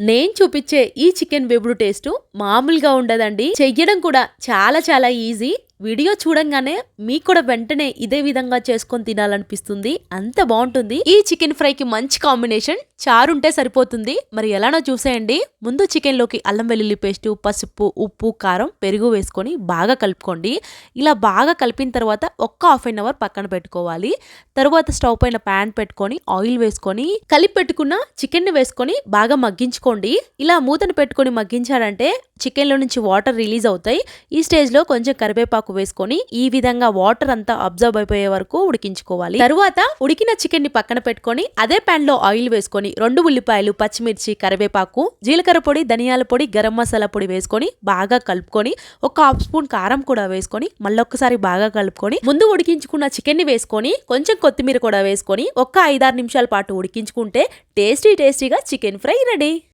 నేను చూపించే ఈ చికెన్ వెబుడు టేస్ట్ మామూలుగా ఉండదండి. చెయ్యడం కూడా చాలా చాలా ఈజీ. వీడియో చూడంగానే మీకు కూడా వెంటనే ఇదే విధంగా చేసుకొని తినాలనిపిస్తుంది. అంత బాగుంటుంది. ఈ చికెన్ ఫ్రైకి మంచి కాంబినేషన్. చారు ఉంటే సరిపోతుంది. మరి ఎలానో చూసేయండి. ముందు చికెన్లోకి అల్లం వెల్లుల్లి పేస్ట్ పసుపు ఉప్పు కారం పెరుగు వేసుకొని బాగా కలుపుకోండి. ఇలా బాగా కలిపిన తర్వాత ఒక్క హాఫ్ అన్ అవర్ పక్కన పెట్టుకోవాలి. తర్వాత స్టవ్ పైన ప్యాన్ పెట్టుకొని ఆయిల్ వేసుకొని కలిపి పెట్టుకున్న చికెన్ని వేసుకొని బాగా మగ్గించుకోండి. ఇలా మూతను పెట్టుకొని మగ్గించారంటే చికెన్లో నుంచి వాటర్ రిలీజ్ అవుతాయి. ఈ స్టేజ్లో కొంచెం కరివేపాకు వేసుకొని ఈ విధంగా వాటర్ అంతా అబ్జర్వ్ అయిపోయే వరకు ఉడికించుకోవాలి. తరువాత ఉడికిన చికెన్ని పక్కన పెట్టుకొని అదే ప్యాన్లో ఆయిల్ వేసుకొని రెండు ఉల్లిపాయలు పచ్చిమిర్చి కరివేపాకు జీలకర్ర పొడి ధనియాల పొడి గరం మసాలా పొడి వేసుకొని బాగా కలుపుకొని ఒక హాఫ్ స్పూన్ కారం కూడా వేసుకొని మళ్ళొక్కసారి బాగా కలుపుకొని ముందు ఉడికించుకున్న చికెన్ని వేసుకొని కొంచెం కొత్తిమీర కూడా వేసుకొని ఒక్క ఐదారు నిమిషాల పాటు ఉడికించుకుంటే టేస్టీ టేస్టీగా చికెన్ ఫ్రై రెడీ.